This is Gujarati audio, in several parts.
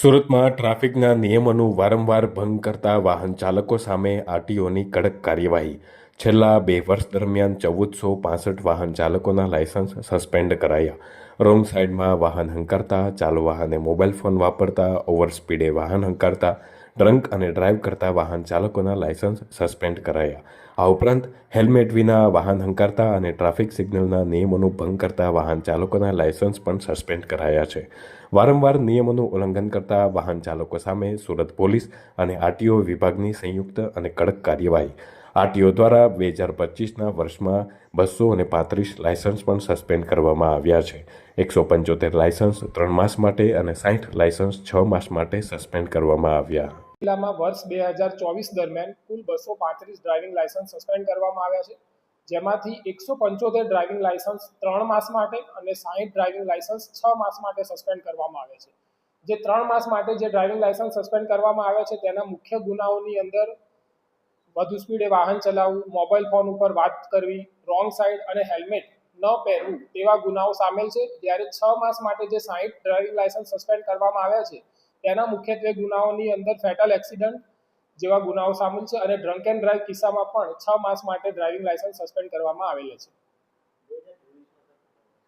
સુરતમાં ટ્રાફિકના નિયમોનું વારંવાર ભંગ કરતા વાહન ચાલકો સામે આરટીઓની કડક કાર્યવાહી. છેલ્લા બે વર્ષ દરમિયાન ચૌદસો પાસઠ વાહન ચાલકોના લાયસન્સ સસ્પેન્ડ કરાયા. રોંગ સાઇડમાં વાહન હંકારતા, ચાલુ વાહને મોબાઈલ ફોન વાપરતા, ઓવર સ્પીડે વાહન હંકારતા ડ્રંક અને ડ્રાઈવ કરતા વાહન ચાલકોના લાયસન્સ સસ્પેન્ડ કરાયા. આ ઉપરાંત હેલ્મેટ વિના વાહન હંકારતા અને ટ્રાફિક સિગ્નલના નિયમોનો ભંગ કરતા વાહન ચાલકોના લાયસન્સ પણ સસ્પેન્ડ કરાયા છે. વારંવાર નિયમોનું ઉલ્લંઘન કરતા વાહન ચાલકો સામે સુરત પોલીસ અને આરટીઓ વિભાગની સંયુક્ત અને કડક કાર્યવાહી. આરટીઓ દ્વારા બે હજાર પચીસના વર્ષમાં બસો અને પાંત્રીસ લાયસન્સ પણ સસ્પેન્ડ કરવામાં આવ્યા છે. એકસો પંચોતેર લાયસન્સ ત્રણ માસ માટે અને સાઠ લાયસન્સ છ માસ માટે સસ્પેન્ડ કરવામાં આવ્યા. જિલ્લામાં વર્ષ બે હજાર ચોવીસ દરમિયાન કુલ બસો પાંત્રીસ ડ્રાઇવિંગ લાયસન્સ સસ્પેન્ડ કરવામાં આવ્યા છે, જેમાંથી એકસો પંચોતેર ડ્રાઇવિંગ લાયસન્સ ત્રણ માસ માટે અને સાહીઠ ડ્રાઇવિંગ લાયસન્સ છ માસ માટે સસ્પેન્ડ કરવામાં આવ્યા છે. જે ત્રણ માસ માટે જે ડ્રાઇવિંગ લાયસન્સ સસ્પેન્ડ કરવામાં આવ્યા છે, તેના મુખ્ય ગુનાઓની અંદર વધુ સ્પીડે વાહન ચલાવવું મોબાઈલ ફોન ઉપર વાત કરવી, રોંગ સાઈડ અને હેલ્મેટ ન પહેરવું તેવા ગુનાઓ સામેલ છે. જ્યારે છ માસ માટે જે સાહીઠ ડ્રાઇવિંગ લાયસન્સ સસ્પેન્ડ કરવામાં આવ્યા છે તેના મુખ્યત્વે ગુનાઓની અંદર ફેટલ એક્સિડન્ટ જેવા ગુનાઓ સામેલ છે અને ડ્રંક એન્ડ ડ્રાઈવ કિસ્સામાં પણ છ માસ માટે ડ્રાઇવિંગ લાયસન્સ સસ્પેન્ડ કરવામાં આવેલ છે.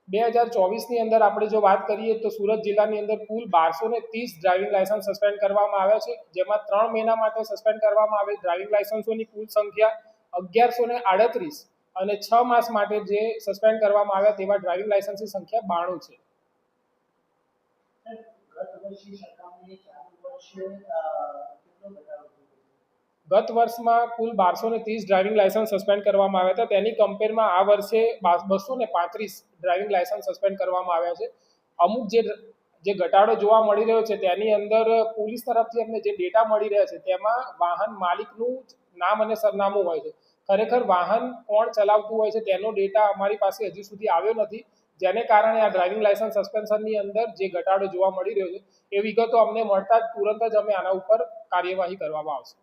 બે હજાર ચોવીસની અંદર આપણે જો વાત કરીએ તો સુરત જિલ્લાની અંદર કુલ બારસો ને ત્રીસ ડ્રાઇવિંગ લાયસન્સ સસ્પેન્ડ કરવામાં આવ્યા છે, જેમાં ત્રણ મહિના માટે સસ્પેન્ડ કરવામાં આવેલ ડ્રાઇવિંગ લાયસન્સોની કુલ સંખ્યા અગિયારસો ને આડત્રીસ અને છ માસ માટે જે સસ્પેન્ડ કરવામાં આવ્યા તેવા ડ્રાઇવિંગ લાયસન્સની સંખ્યા બાણું છે. ગત વર્ષમાં કુલ બારસો ને ત્રીસ ડ્રાઇવિંગ લાયસન્સ સસ્પેન્ડ કરવામાં આવ્યા હતા. તેની કમ્પેરમાં આ વર્ષે બસો ને પાંત્રીસ ડ્રાઇવિંગ લાયસન્સ સસ્પેન્ડ કરવામાં આવ્યા છે. અમુક જે જે ઘટાડો જોવા મળી રહ્યો છે, તેની અંદર પોલીસ તરફથી અમને જે ડેટા મળી રહ્યા છે, તેમાં વાહન માલિકનું નામ અને સરનામું હોય છે. ખરેખર વાહન કોણ ચલાવતું હોય છે, તેનો ડેટા અમારી પાસે હજી સુધી આવ્યો નથી. જેને કારણે આ ડ્રાઇવિંગ લાયસન્સ સસ્પેન્શનની અંદર જે ઘટાડો જોવા મળી રહ્યો છે, એ વિગતો અમને મળતા જ તુરંત જ અમે આના ઉપર કાર્યવાહી કરવામાં આવશે.